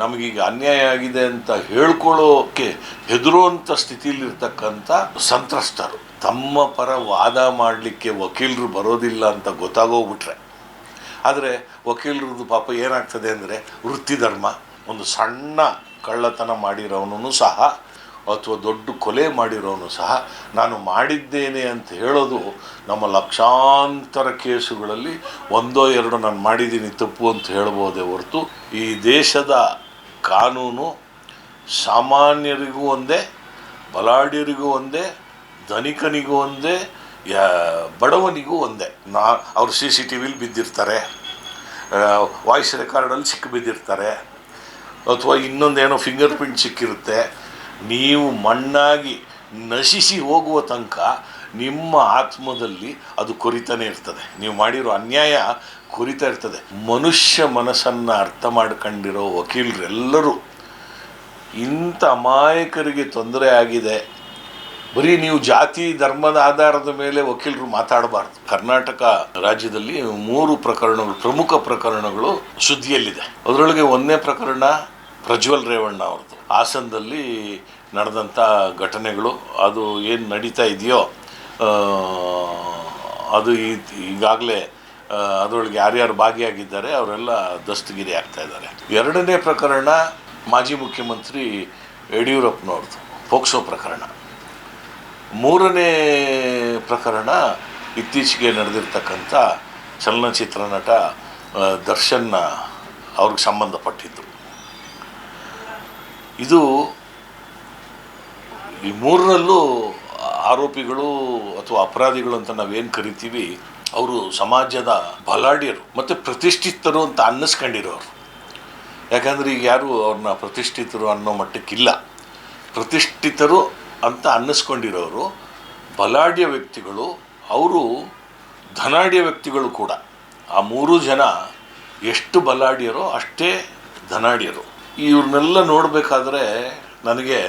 ನಮಗೀಗ ಅನ್ಯಾಯ ಆಗಿದೆ ಅಂತ ಹೇಳ್ಕೊಳ್ಳೋಕೆ ಹೆದರುವಂಥ ಸ್ಥಿತಿಯಲ್ಲಿರ್ತಕ್ಕಂಥ ಸಂತ್ರಸ್ತರು, ತಮ್ಮ ಪರ ವಾದ ಮಾಡಲಿಕ್ಕೆ ವಕೀಲರು ಬರೋದಿಲ್ಲ ಅಂತ ಗೊತ್ತಾಗೋಗ್ಬಿಟ್ರೆ. ಆದರೆ ವಕೀಲರದ್ದು ಪಾಪ ಏನಾಗ್ತದೆ ಅಂದರೆ ವೃತ್ತಿ ಧರ್ಮ, ಒಂದು ಸಣ್ಣ ಕಳ್ಳತನ ಮಾಡಿರೋನು ಸಹ ಅಥವಾ ದೊಡ್ಡ ಕೊಲೆ ಮಾಡಿರೋನು ಸಹ ನಾನು ಮಾಡಿದ್ದೇನೆ ಅಂತ ಹೇಳೋದು ನಮ್ಮ ಲಕ್ಷಾಂತರ ಕೇಸುಗಳಲ್ಲಿ ಒಂದೋ ಎರಡೋ ನಾನು ಮಾಡಿದ್ದೀನಿ ತಪ್ಪು ಅಂತ ಹೇಳ್ಬೋದೇ ಹೊರತು ಈ ದೇಶದ ಕಾನೂನು ಸಾಮಾನ್ಯರಿಗೂ ಒಂದೇ, ಬಲಾಢ್ಯರಿಗೂ ಒಂದೇ, ಧನಿಕನಿಗೂ ಒಂದೇ ಬಡವನಿಗೂ ಒಂದೇ. ನಾ, ಅವರು ಸಿ ಸಿ ಟಿ ವಿಲಿ ಬಿದ್ದಿರ್ತಾರೆ ವಾಯ್ಸ್ ರೆಕಾರ್ಡಲ್ಲಿ ಸಿಕ್ಕಿ ಬಿದ್ದಿರ್ತಾರೆ ಅಥವಾ ಇನ್ನೊಂದೇನೋ ಫಿಂಗರ್ ಪ್ರಿಂಟ್ ಸಿಕ್ಕಿರುತ್ತೆ ನೀವು ಮಣ್ಣಾಗಿ ನಶಿಸಿ ಹೋಗುವ ತನಕ ನಿಮ್ಮ ಆತ್ಮದಲ್ಲಿ ಅದು ಕೊರಿತಾನೆ ಇರ್ತದೆ. ನೀವು ಮಾಡಿರೋ ಅನ್ಯಾಯ ಕೊರಿತಾ ಇರ್ತದೆ. ಮನುಷ್ಯ ಮನಸ್ಸನ್ನು ಅರ್ಥ ಮಾಡ್ಕೊಂಡಿರೋ ವಕೀಲರೆಲ್ಲರೂ ಇಂಥ ಅಮಾಯಕರಿಗೆ ತೊಂದರೆ ಆಗಿದೆ. ಬರೀ ನೀವು ಜಾತಿ, ಧರ್ಮದ ಆಧಾರದ ಮೇಲೆ ವಕೀಲರು ಮಾತಾಡಬಾರ್ದು. ಕರ್ನಾಟಕ ರಾಜ್ಯದಲ್ಲಿ ಮೂರು ಪ್ರಕರಣಗಳು, ಪ್ರಮುಖ ಪ್ರಕರಣಗಳು ಸುದ್ದಿಯಲ್ಲಿದೆ. ಅದರೊಳಗೆ ಒಂದನೇ ಪ್ರಕರಣ ಪ್ರಜ್ವಲ್ ರೇವಣ್ಣ ಅವ್ರದ್ದು. ಹಾಸನದಲ್ಲಿ ನಡೆದಂಥ ಘಟನೆಗಳು, ಅದು ಏನು ನಡೀತಾ ಇದೆಯೋ ಅದು ಈಗಾಗಲೇ ಅದರೊಳಗೆ ಯಾರ್ಯಾರು ಭಾಗಿಯಾಗಿದ್ದಾರೆ, ಅವರೆಲ್ಲ ದಸ್ತಗಿರಿ ಆಗ್ತಾ ಇದ್ದಾರೆ. ಎರಡನೇ ಪ್ರಕರಣ ಮಾಜಿ ಮುಖ್ಯಮಂತ್ರಿ ಯಡಿಯೂರಪ್ಪನವ್ರದ್ದು, ಪೋಕ್ಸೋ ಪ್ರಕರಣ. ಮೂರನೇ ಪ್ರಕರಣ ಇತ್ತೀಚೆಗೆ ನಡೆದಿರ್ತಕ್ಕಂಥ ಚಲನಚಿತ್ರ ನಟ ದರ್ಶನ್ನ ಅವ್ರಿಗೆ ಸಂಬಂಧಪಟ್ಟಿದ್ದು. ಇದು ಈ ಮೂರರಲ್ಲೂ ಆರೋಪಿಗಳು ಅಥವಾ ಅಪರಾಧಿಗಳು ಅಂತ ನಾವೇನು ಕರಿತೀವಿ, ಅವರು ಸಮಾಜದ ಬಲಾಢ್ಯರು ಮತ್ತು ಪ್ರತಿಷ್ಠಿತರು ಅಂತ ಅನ್ನಿಸ್ಕೊಂಡಿರೋರು. ಯಾಕಂದರೆ ಈಗ ಯಾರು ಅವ್ರನ್ನ ಪ್ರತಿಷ್ಠಿತರು ಅನ್ನೋ ಮಟ್ಟಕ್ಕಿಲ್ಲ. ಪ್ರತಿಷ್ಠಿತರು ಅಂತ ಅನ್ನಿಸ್ಕೊಂಡಿರೋರು ಬಲಾಢ್ಯ ವ್ಯಕ್ತಿಗಳು, ಅವರು ಧನಾಢ್ಯ ವ್ಯಕ್ತಿಗಳು ಕೂಡ. ಆ ಮೂರು ಜನ ಎಷ್ಟು ಬಲಾಢ್ಯರೋ ಅಷ್ಟೇ ಧನಾಢ್ಯರು. ಇವ್ರನ್ನೆಲ್ಲ ನೋಡಬೇಕಾದ್ರೆ ನನಗೆ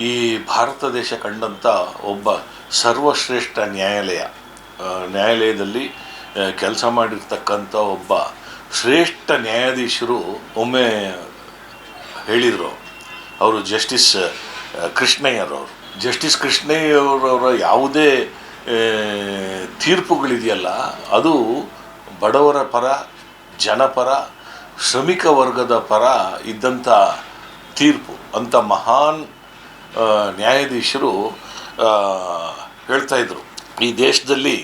ಈ ಭಾರತ ದೇಶ ಕಂಡಂಥ ಒಬ್ಬ ಸರ್ವಶ್ರೇಷ್ಠ ನ್ಯಾಯಾಲಯ ನ್ಯಾಯಾಲಯದಲ್ಲಿ ಕೆಲಸ ಮಾಡಿರ್ತಕ್ಕಂಥ ಒಬ್ಬ ಶ್ರೇಷ್ಠ ನ್ಯಾಯಾಧೀಶರು ಒಮ್ಮೆ ಹೇಳಿದರು ಅವರು. ಜಸ್ಟಿಸ್ ಕೃಷ್ಣಯ್ಯರವರು ಜಸ್ಟಿಸ್ ಕೃಷ್ಣಯ್ಯರವರ ಯಾವುದೇ ತೀರ್ಪುಗಳಿದೆಯಲ್ಲ, ಅದು ಬಡವರ ಪರ, ಜನಪರ ಶ್ರಮಿಕ ವರ್ಗದ ಪರ ಇದ್ದಂಥ ತೀರ್ಪು. ಅಂಥ ಮಹಾನ್ ನ್ಯಾಯಾಧೀಶರು ಹೇಳ್ತಾ ಇದ್ರು. ಈ ದೇಶದಲ್ಲಿ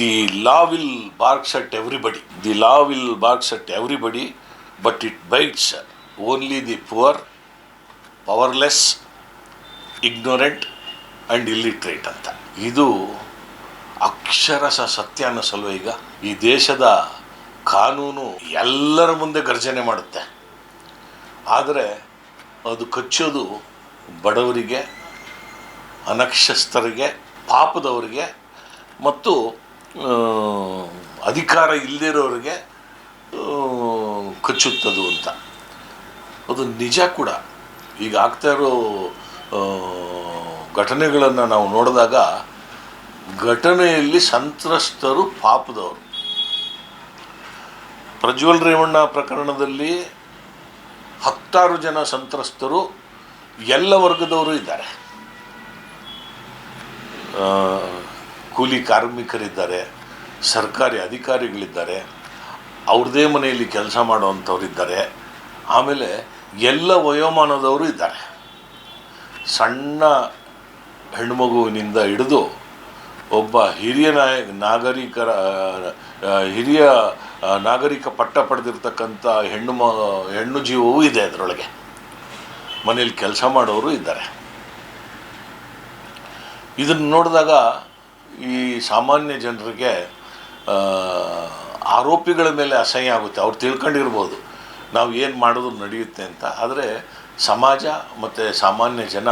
the law will barks at everybody. The law will barks at everybody, but it bites only the poor, powerless, ignorant and illiterate ಅಂತ. ಇದು ಅಕ್ಷರಶಃ ಸತ್ಯ ಅನ್ನಿಸಲ್ವ ಈಗ ಈ ದೇಶದ ಕಾನೂನು ಎಲ್ಲರ ಮುಂದೆ ಗರ್ಜನೆ ಮಾಡುತ್ತೆ. ಆದರೆ ಅದು ಕಚ್ಚೋದು ಬಡವರಿಗೆ ಅನಕ್ಷಸ್ಥರಿಗೆ ಪಾಪದವರಿಗೆ ಮತ್ತು ಅಧಿಕಾರ ಇಲ್ಲದಿರೋರಿಗೆ ಕಚ್ಚುತ್ತದು ಅಂತ. ಅದು ನಿಜ ಕೂಡ. ಈಗ ಆಗ್ತಾ ಇರೋ ಘಟನೆಗಳನ್ನು ನಾವು ನೋಡಿದಾಗ ಘಟನೆಯಲ್ಲಿ ಸಂತ್ರಸ್ತರು ಪಾಪದವರು. ಪ್ರಜ್ವಲ್ ರೇವಣ್ಣ ಪ್ರಕರಣದಲ್ಲಿ ಹತ್ತಾರು ಜನ ಸಂತ್ರಸ್ತರು, ಎಲ್ಲ ವರ್ಗದವರು ಇದ್ದಾರೆ. ಕೂಲಿ ಕಾರ್ಮಿಕರಿದ್ದಾರೆ, ಸರ್ಕಾರಿ ಅಧಿಕಾರಿಗಳಿದ್ದಾರೆ ಅವ್ರದ್ದೇ ಮನೆಯಲ್ಲಿ ಕೆಲಸ ಮಾಡುವಂಥವ್ರಿದ್ದಾರೆ, ಆಮೇಲೆ ಎಲ್ಲ ವಯೋಮಾನದವರು ಇದ್ದಾರೆ. ಸಣ್ಣ ಹೆಣ್ಮಗುವಿನಿಂದ ಹಿಡಿದು ಒಬ್ಬ ಹಿರಿಯ ನಾಯ, ನಾಗರಿಕರ ಹಿರಿಯ ನಾಗರಿಕ ಪಟ್ಟ ಪಡೆದಿರ್ತಕ್ಕಂಥ ಹೆಣ್ಣು ಮ ಹೆಣ್ಣು ಜೀವವೂ ಇದೆ ಅದರೊಳಗೆ. ಮನೇಲಿ ಕೆಲಸ ಮಾಡೋರು ಇದ್ದಾರೆ. ಇದನ್ನು ನೋಡಿದಾಗ ಈ ಸಾಮಾನ್ಯ ಜನರಿಗೆ ಆರೋಪಿಗಳ ಮೇಲೆ ಅಸಹ್ಯ ಆಗುತ್ತೆ. ಅವ್ರು ತಿಳ್ಕೊಂಡಿರ್ಬೋದು. ನಾವು ಏನು ಮಾಡೋದು ನಡೆಯುತ್ತೆ ಅಂತ. ಆದರೆ ಸಮಾಜ ಮತ್ತು ಸಾಮಾನ್ಯ ಜನ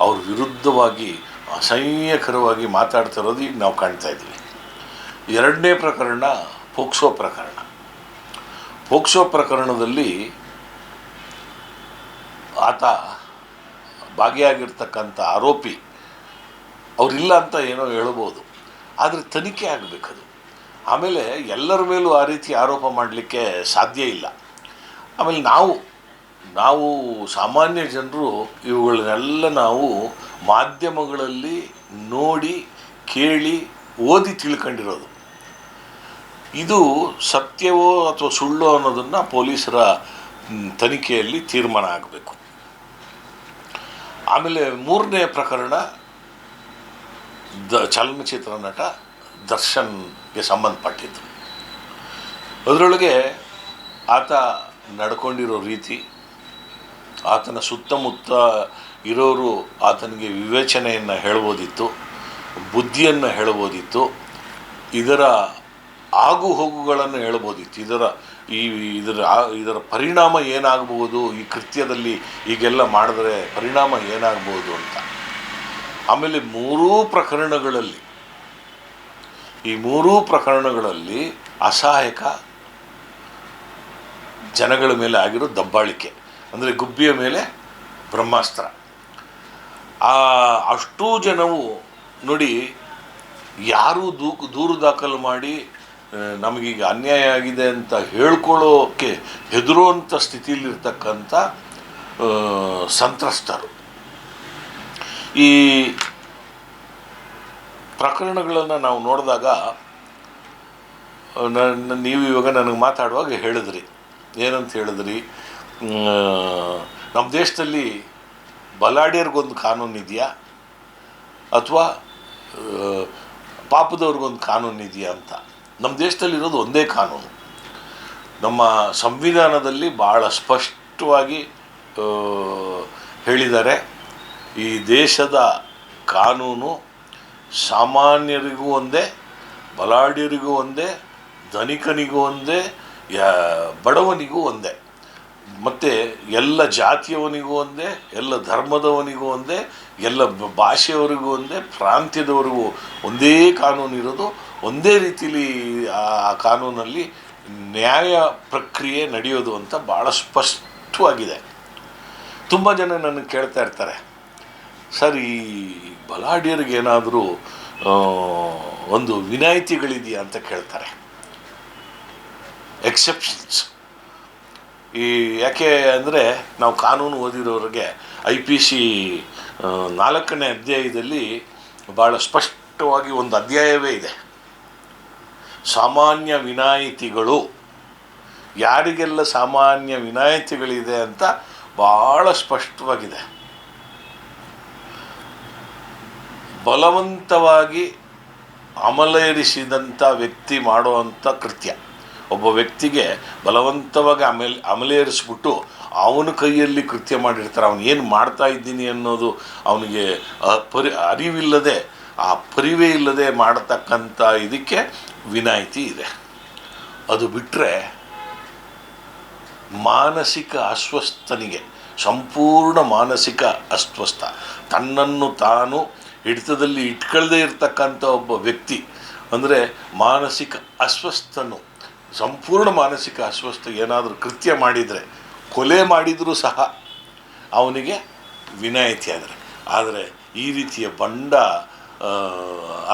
ಅವ್ರ ವಿರುದ್ಧವಾಗಿ ಅಸಹ್ಯಕರವಾಗಿ ಮಾತಾಡ್ತಿರೋದು ಈಗ ನಾವು ಕಾಣ್ತಾ ಇದ್ದೀವಿ. ಎರಡನೇ ಪ್ರಕರಣ ಪೋಕ್ಸೋ ಪ್ರಕರಣ. ಪೋಕ್ಸೋ ಪ್ರಕರಣದಲ್ಲಿ ಆತ ಭಾಗಿಯಾಗಿರ್ತಕ್ಕಂಥ ಆರೋಪಿ ಅವರಿಲ್ಲ ಅಂತ ಏನೋ ಹೇಳ್ಬೋದು. ಆದರೆ ತನಿಖೆ ಆಗಬೇಕದು. ಆಮೇಲೆ ಎಲ್ಲರ ಮೇಲೂ ಆ ರೀತಿ ಆರೋಪ ಮಾಡಲಿಕ್ಕೆ ಸಾಧ್ಯ ಇಲ್ಲ. ಆಮೇಲೆ ನಾವು ನಾವು ಸಾಮಾನ್ಯ ಜನರು ಇವುಗಳನ್ನೆಲ್ಲ ನಾವು ಮಾಧ್ಯಮಗಳಲ್ಲಿ ನೋಡಿ, ಕೇಳಿ, ಓದಿ ತಿಳ್ಕೊಂಡಿರೋದು. ಇದು ಸತ್ಯವೋ ಅಥವಾ ಸುಳ್ಳೋ ಅನ್ನೋದನ್ನು ಪೊಲೀಸರ ತನಿಖೆಯಲ್ಲಿ ತೀರ್ಮಾನ ಆಗಬೇಕು. ಆಮೇಲೆ ಮೂರನೇ ಪ್ರಕರಣ, ದ ಚಲನಚಿತ್ರ ನಟ ದರ್ಶನ್ಗೆ ಸಂಬಂಧಪಟ್ಟಿದ್ದು. ಅದರೊಳಗೆ ಆತ ನಡ್ಕೊಂಡಿರೋ ರೀತಿ ಆತನ ಸುತ್ತಮುತ್ತ ಇರೋರು ಆತನಿಗೆ ವಿವೇಚನೆಯನ್ನು ಹೇಳ್ಬೋದಿತ್ತು, ಬುದ್ಧಿಯನ್ನು ಹೇಳ್ಬೋದಿತ್ತು, ಇದರ ಆಗು ಹೋಗುಗಳನ್ನು ಹೇಳ್ಬೋದಿತ್ತು. ಇದರ ಈ ಇದರ ಇದರ ಪರಿಣಾಮ ಏನಾಗಬಹುದು? ಈ ಕೃತ್ಯದಲ್ಲಿ ಈಗೆಲ್ಲ ಮಾಡಿದ್ರೆ ಪರಿಣಾಮ ಏನಾಗ್ಬೋದು ಅಂತ. ಆಮೇಲೆ ಮೂರೂ ಪ್ರಕರಣಗಳಲ್ಲಿ, ಈ ಮೂರೂ ಪ್ರಕರಣಗಳಲ್ಲಿ ಅಸಹಾಯಕ ಜನಗಳ ಮೇಲೆ ಆಗಿರೋ ದಬ್ಬಾಳಿಕೆ. ಅಂದರೆ ಗುಬ್ಬಿಯ ಮೇಲೆ ಬ್ರಹ್ಮಾಸ್ತ್ರ. ಆ ಅಷ್ಟೂ ಜನವು ನೋಡಿ ಯಾರು ದೂ ದೂರು ದಾಖಲು ಮಾಡಿ ನಮಗೀಗ ಅನ್ಯಾಯ ಆಗಿದೆ ಅಂತ ಹೇಳ್ಕೊಳ್ಳೋಕ್ಕೆ ಹೆದರುವಂಥ ಸ್ಥಿತಿಯಲ್ಲಿರ್ತಕ್ಕಂಥ ಸಂತ್ರಸ್ತರು. ಈ ಪ್ರಕರಣಗಳನ್ನು ನಾವು ನೋಡಿದಾಗ ನನ್ನ ನೀವು ಇವಾಗ ನನಗೆ ಮಾತಾಡುವಾಗ ಹೇಳಿದ್ರಿ. ಏನಂತ ಹೇಳಿದ್ರಿ? ನಮ್ಮ ದೇಶದಲ್ಲಿ ಬಲಾಢ್ಯರಿಗೊಂದು ಕಾನೂನು ಇದೆಯಾ? ಅಥವಾ ಪಾಪದವ್ರಿಗೊಂದು ಕಾನೂನು ಇದೆಯಾ ಅಂತ? ನಮ್ಮ ದೇಶದಲ್ಲಿ ಇರೋದು ಒಂದೇ ಕಾನೂನು. ನಮ್ಮ ಸಂವಿಧಾನದಲ್ಲಿ ಭಾಳ ಸ್ಪಷ್ಟವಾಗಿ ಹೇಳಿದ್ದಾರೆ, ಈ ದೇಶದ ಕಾನೂನು ಸಾಮಾನ್ಯರಿಗೂ ಒಂದೇ, ಬಲಾಢ್ಯರಿಗೂ ಒಂದೇ, ಧನಿಕನಿಗೂ ಒಂದೇ ಬಡವನಿಗೂ ಒಂದೇ. ಮತ್ತು ಎಲ್ಲ ಜಾತಿಯವನಿಗೂ ಒಂದೇ, ಎಲ್ಲ ಧರ್ಮದವನಿಗೂ ಒಂದೇ, ಎಲ್ಲ ಭಾಷೆಯವರಿಗೂ ಒಂದೇ, ಪ್ರಾಂತ್ಯದವರಿಗೂ ಒಂದೇ ಕಾನೂನು ಇರೋದು. ಒಂದೇ ರೀತಿಲಿ ಆ ಕಾನೂನಲ್ಲಿ ನ್ಯಾಯ ಪ್ರಕ್ರಿಯೆ ನಡೆಯೋದು ಅಂತ ಭಾಳ ಸ್ಪಷ್ಟವಾಗಿದೆ. ತುಂಬ ಜನ ನನಗೆ ಕೇಳ್ತಾ ಇರ್ತಾರೆ. ಸರ್, ಈ ಬಲಾಢ್ಯರಿಗೇನಾದರೂ ಒಂದು ವಿನಾಯಿತಿಗಳಿದೆಯಾ ಅಂತ ಕೇಳ್ತಾರೆ. ಎಕ್ಸೆಪ್ಷನ್ಸ್ ಈ ಯಾಕೆ ಅಂದರೆ ನಾವು ಕಾನೂನು ಓದಿರೋರಿಗೆ ಐ ಪಿ ಸಿ ನಾಲ್ಕನೇ ಅಧ್ಯಾಯದಲ್ಲಿ ಭಾಳ ಸ್ಪಷ್ಟವಾಗಿ ಒಂದು ಅಧ್ಯಾಯವೇ ಇದೆ. ಸಾಮಾನ್ಯ ವಿನಾಯಿತಿಗಳು, ಯಾರಿಗೆಲ್ಲ ಸಾಮಾನ್ಯ ವಿನಾಯಿತಿಗಳಿದೆ ಅಂತ ಭಾಳ ಸ್ಪಷ್ಟವಾಗಿದೆ. ಬಲವಂತವಾಗಿ ಅಮಲೇರಿಸಿದಂಥ ವ್ಯಕ್ತಿ ಮಾಡುವಂಥ ಕೃತ್ಯ. ಒಬ್ಬ ವ್ಯಕ್ತಿಗೆ ಬಲವಂತವಾಗಿ ಅಮಲ್ ಅಮಲೇರಿಸ್ಬಿಟ್ಟು ಅವನ ಕೈಯಲ್ಲಿ ಕೃತ್ಯ ಮಾಡಿರ್ತಾರೆ, ಅವನು ಏನು ಮಾಡ್ತಾ ಇದ್ದೀನಿ ಅನ್ನೋದು ಅವನಿಗೆ ಪರಿ ಅರಿವಿಲ್ಲದೆ, ಆ ಪರಿವೇ ಇಲ್ಲದೆ ಮಾಡತಕ್ಕಂಥ ಇದಕ್ಕೆ ವಿನಾಯಿತಿ ಇದೆ. ಅದು ಬಿಟ್ಟರೆ ಮಾನಸಿಕ ಅಸ್ವಸ್ಥನಿಗೆ, ಸಂಪೂರ್ಣ ಮಾನಸಿಕ ಅಸ್ವಸ್ಥ, ತನ್ನನ್ನು ತಾನು ಹಿಡಿತದಲ್ಲಿ ಇಟ್ಕೊಳ್ಳದೇ ಇರತಕ್ಕಂಥ ಒಬ್ಬ ವ್ಯಕ್ತಿ ಅಂದರೆ ಮಾನಸಿಕ ಅಸ್ವಸ್ಥನು. ಸಂಪೂರ್ಣ ಮಾನಸಿಕ ಅಸ್ವಸ್ಥ ಏನಾದರೂ ಕೃತ್ಯ ಮಾಡಿದರೆ, ಕೊಲೆ ಮಾಡಿದರೂ ಸಹ ಅವನಿಗೆ ವಿನಾಯಿತಿ ಆದರೆ. ಆದರೆ ಈ ರೀತಿಯ ಬಂಡ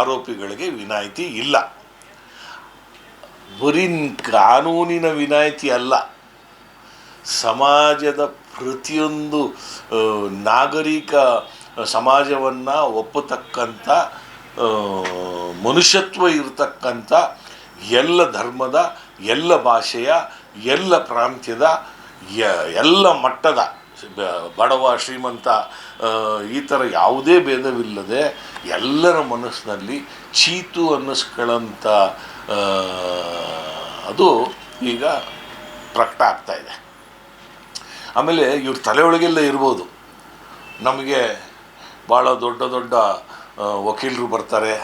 ಆರೋಪಿಗಳಿಗೆ ವಿನಾಯಿತಿ ಇಲ್ಲ. ಬರೀ ಕಾನೂನಿನ ವಿನಾಯಿತಿ ಅಲ್ಲ, ಸಮಾಜದ ಪ್ರತಿಯೊಂದು ನಾಗರಿಕ ಸಮಾಜವನ್ನು ಒಪ್ಪತಕ್ಕಂಥ ಮನುಷ್ಯತ್ವ ಇರತಕ್ಕಂಥ ಎಲ್ಲ ಧರ್ಮದ ಎಲ್ಲ ಭಾಷೆಯ, ಎಲ್ಲ ಪ್ರಾಂತ್ಯದ ಎಲ್ಲ ಮಟ್ಟದ ಬಡವ, ಶ್ರೀಮಂತ ಈ ಥರ ಯಾವುದೇ ಭೇದವಿಲ್ಲದೆ ಎಲ್ಲರ ಮನಸ್ಸಿನಲ್ಲಿ ಚೀತು ಅನ್ನಿಸ್ಕೊಳ್ಳೋಂಥ ಅದು ಈಗ ಪ್ರಕಟ ಆಗ್ತಾ ಇದೆ. ಆಮೇಲೆ ಇವ್ರ ತಲೆ ಒಳಗೆಲ್ಲ ಇರ್ಬೋದು. ನಮಗೆ ಭಾಳ ದೊಡ್ಡ ದೊಡ್ಡ ವಕೀಲರು ಬರ್ತಾರೆ.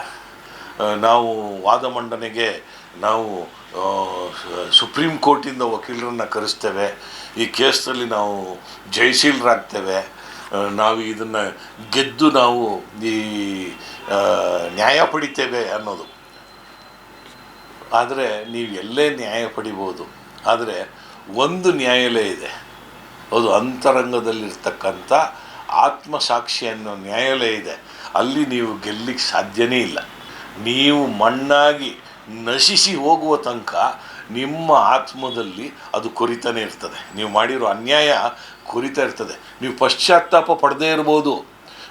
ನಾವು ವಾದ ಮಂಡನೆಗೆ ನಾವು ಸುಪ್ರೀಂ ಕೋರ್ಟಿಂದ ವಕೀಲರನ್ನ ಕರೆಸ್ತೇವೆ. ಈ ಕೇಸ್ನಲ್ಲಿ ನಾವು ಜಯಶೀಲರಾಗ್ತೇವೆ ನಾವು ಇದನ್ನು ಗೆದ್ದು ನಾವು ಈ ನ್ಯಾಯ ಪಡಿತೇವೆ ಅನ್ನೋದು. ಆದರೆ ನೀವು ಎಲ್ಲೇ ನ್ಯಾಯ ಪಡಿಬೋದು. ಆದರೆ ಒಂದು ನ್ಯಾಯಾಲಯ ಇದೆ. ಅದು ಅಂತರಂಗದಲ್ಲಿರ್ತಕ್ಕಂಥ ಆತ್ಮಸಾಕ್ಷಿ ಅನ್ನೋ ನ್ಯಾಯಾಲಯ ಇದೆ. ಅಲ್ಲಿ ನೀವು ಗೆಲ್ಲಿಕ್ಕೆ ಸಾಧ್ಯನೇ ಇಲ್ಲ. ನೀವು ಮಣ್ಣಾಗಿ ನಶಿಸಿ ಹೋಗುವ ತನಕ ನಿಮ್ಮ ಆತ್ಮದಲ್ಲಿ ಅದು ಕೊರಿತಾನೆ ಇರ್ತದೆ. ನೀವು ಮಾಡಿರೋ ಅನ್ಯಾಯ ಕೊರಿತಾ ಇರ್ತದೆ. ನೀವು ಪಶ್ಚಾತ್ತಾಪ ಪಡದೇ ಇರ್ಬೋದು.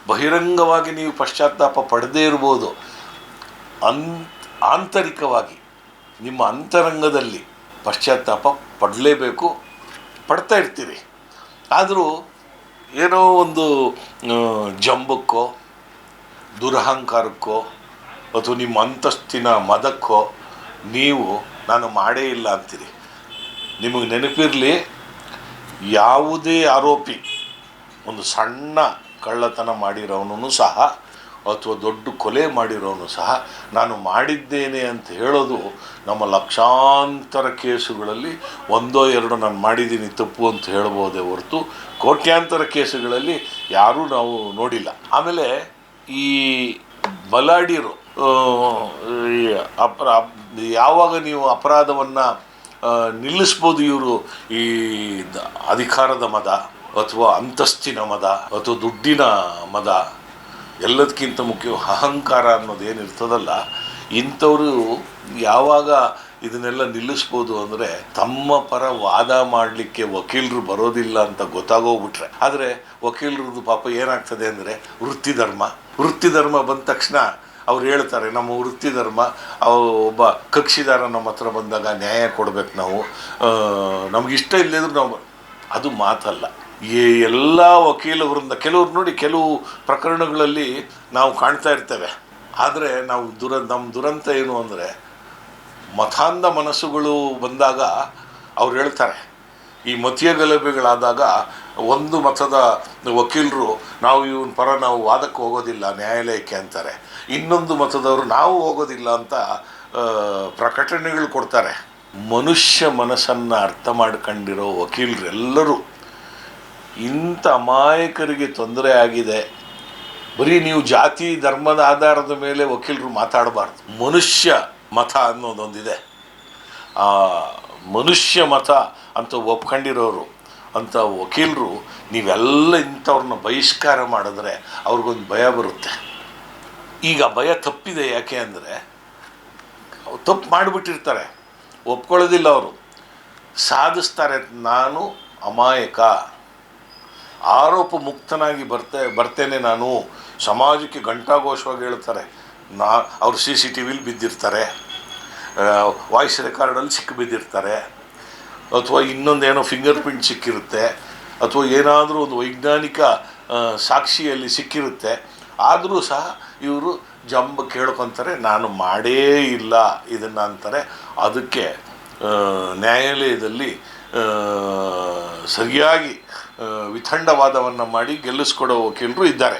ಬಹಿರಂಗವಾಗಿ ನೀವು ಪಶ್ಚಾತ್ತಾಪ ಪಡದೇ ಇರ್ಬೋದು. ಅನ್, ಆಂತರಿಕವಾಗಿ ನಿಮ್ಮ ಅಂತರಂಗದಲ್ಲಿ ಪಶ್ಚಾತ್ತಾಪ ಪಡಲೇಬೇಕು, ಪಡ್ತಾ ಇರ್ತೀರಿ. ಆದರೂ ಏನೋ ಒಂದು ಜಂಬಕ್ಕೋ, ದುರಹಂಕಾರಕ್ಕೋ ಅಥವಾ ನಿಮ್ಮ ಅಂತಸ್ತಿನ ಮದಕ್ಕೋ, ನೀವು ನಾನು ಮಾಡೇ ಇಲ್ಲ ಅಂತೀರಿ. ನಿಮಗೆ ನೆನಪಿರಲಿ, ಯಾವುದೇ ಆರೋಪಿ ಒಂದು ಸಣ್ಣ ಕಳ್ಳತನ ಮಾಡಿರೋನು ಸಹ, ಅಥವಾ ದೊಡ್ಡ ಕೊಲೆ ಮಾಡಿರೋನು ಸಹ, ನಾನು ಮಾಡಿದ್ದೇನೆ ಅಂತ ಹೇಳೋದು ನಮ್ಮ ಲಕ್ಷಾಂತರ ಕೇಸುಗಳಲ್ಲಿ ಒಂದೋ ಎರಡೋ ನಾನು ಮಾಡಿದ್ದೀನಿ ತಪ್ಪು ಅಂತ ಹೇಳ್ಬೋದೇ ಹೊರತು ಕೋಟ್ಯಾಂತರ ಕೇಸುಗಳಲ್ಲಿ ಯಾರೂ ನಾವು ನೋಡಿಲ್ಲ. ಆಮೇಲೆ ಈ ಈ ಅಪರ, ಯಾವಾಗ ನೀವು ಅಪರಾಧವನ್ನು ನಿಲ್ಲಿಸ್ಬೋದು ಇವರು? ಈ ಅಧಿಕಾರದ ಮದ, ಅಥವಾ ಅಂತಸ್ತಿನ ಮದ, ಅಥವಾ ದುಡ್ಡಿನ ಮದ ಎಲ್ಲದಕ್ಕಿಂತ ಮುಖ್ಯ ಅಹಂಕಾರ ಅನ್ನೋದು ಏನಿರ್ತದಲ್ಲ, ಇಂಥವರು ಯಾವಾಗ ಇದನ್ನೆಲ್ಲ ನಿಲ್ಲಿಸ್ಬೋದು ಅಂದರೆ ತಮ್ಮ ಪರ ವಾದ ಮಾಡಲಿಕ್ಕೆ ವಕೀಲರು ಬರೋದಿಲ್ಲ ಅಂತ ಗೊತ್ತಾಗೋಗ್ಬಿಟ್ರೆ. ಆದರೆ ವಕೀಲರದ್ದು ಪಾಪ ಏನಾಗ್ತದೆ ಅಂದರೆ ವೃತ್ತಿ ಧರ್ಮ ವೃತ್ತಿ ಧರ್ಮ ಬಂದ ತಕ್ಷಣ ಅವ್ರು ಹೇಳ್ತಾರೆ, ನಮ್ಮ ವೃತ್ತಿ ಧರ್ಮ ಅವರು ಒಬ್ಬ ಕಕ್ಷಿದಾರ ನಮ್ಮ ಹತ್ರ ಬಂದಾಗ ನ್ಯಾಯ ಕೊಡಬೇಕು ನಾವು. ನಮಗಿಷ್ಟ ಇಷ್ಟ ಇಲ್ಲದಿದ್ರು ನಾವು ಅದು ಮಾತಲ್ಲ. ಈ ಎಲ್ಲ ವಕೀಲವರಿಂದ ಕೆಲವ್ರು ನೋಡಿ ಕೆಲವು ಪ್ರಕರಣಗಳಲ್ಲಿ ನಾವು ಕಾಣ್ತಾ ಇರ್ತೇವೆ. ಆದರೆ ನಾವು ದುರ ನಮ್ಮ ದುರಂತ ಏನು ಅಂದರೆ, ಮತಾಂಧ ಮನಸ್ಸುಗಳು ಬಂದಾಗ ಅವ್ರು ಹೇಳ್ತಾರೆ, ಈ ಮತೀಯ ಗಲಭೆಗಳಾದಾಗ ಒಂದು ಮತದ ವಕೀಲರು, ನಾವು ಇವನ ಪರ ನಾವು ವಾದಕ್ಕೆ ಹೋಗೋದಿಲ್ಲ, ನ್ಯಾಯಾಲಯಕ್ಕೆ ಅಂತಾರೆ. ಇನ್ನೊಂದು ಮತದವರು, ನಾವು ಹೋಗೋದಿಲ್ಲ ಅಂತ ಪ್ರಕಟಣೆಗಳು ಕೊಡ್ತಾರೆ. ಮನುಷ್ಯ ಮನಸ್ಸನ್ನು ಅರ್ಥ ಮಾಡ್ಕೊಂಡಿರೋ ವಕೀಲರೆಲ್ಲರೂ, ಇಂಥ ಅಮಾಯಕರಿಗೆ ತೊಂದರೆ ಆಗಿದೆ. ಬರೀ ನೀವು ಜಾತಿ, ಧರ್ಮದ ಆಧಾರದ ಮೇಲೆ ವಕೀಲರು ಮಾತಾಡಬಾರ್ದು. ಮನುಷ್ಯ ಮತ ಅನ್ನೋದೊಂದಿದೆ. ಆ, ಮನುಷ್ಯ ಮತ ಅಂತ ಒಪ್ಕೊಂಡಿರೋರು ಅಂತ ವಕೀಲರು ನೀವೆಲ್ಲ ಇಂಥವ್ರನ್ನ ಬಹಿಷ್ಕಾರ ಮಾಡಿದ್ರೆ ಅವ್ರಿಗೊಂದು ಭಯ ಬರುತ್ತೆ. ಈಗ ಭಯ ತಪ್ಪಿದೆ ಯಾಕೆ ಅಂದರೆ ತಪ್ಪು ಮಾಡಿಬಿಟ್ಟಿರ್ತಾರೆ. ಒಪ್ಕೊಳ್ಳೋದಿಲ್ಲ ಅವರು. ಸಾಧಿಸ್ತಾರೆ ನಾನು ಅಮಾಯಕ. ಆರೋಪ ಮುಕ್ತನಾಗಿ ಬರ್ತೆ, ಬರ್ತೇನೆ ನಾನು. ಸಮಾಜಕ್ಕೆ ಘಂಟಾಘೋಷವಾಗಿ ಹೇಳ್ತಾರೆ. ನಾ, ಅವರು ಸಿ ಸಿ ಟಿ ವಿಲಿ ಬಿದ್ದಿರ್ತಾರೆ. ವಾಯ್ಸ್ ರೆಕಾರ್ಡಲ್ಲಿ ಸಿಕ್ಕಿ ಬಿದ್ದಿರ್ತಾರೆ ಅಥವಾ ಇನ್ನೊಂದೇನೋ ಫಿಂಗರ್ ಪ್ರಿಂಟ್ ಸಿಕ್ಕಿರುತ್ತೆ, ಅಥವಾ ಏನಾದರೂ ಒಂದು ವೈಜ್ಞಾನಿಕ ಸಾಕ್ಷಿಯಲ್ಲಿ ಸಿಕ್ಕಿರುತ್ತೆ, ಆದರೂ ಸಹ ಇವರು ಜಂಬ ಕೇಳ್ಕೊತಾರೆ, ನಾನು ಮಾಡೇ ಇಲ್ಲ ಇದನ್ನು ಅಂತಾರೆ. ಅದಕ್ಕೆ ನ್ಯಾಯಾಲಯದಲ್ಲಿ ಸರಿಯಾಗಿ ವಿಥಂಡವಾದವನ್ನು ಮಾಡಿ ಗೆಲ್ಲಿಸ್ಕೊಡೋ ವಕೀಲರು ಇದ್ದಾರೆ.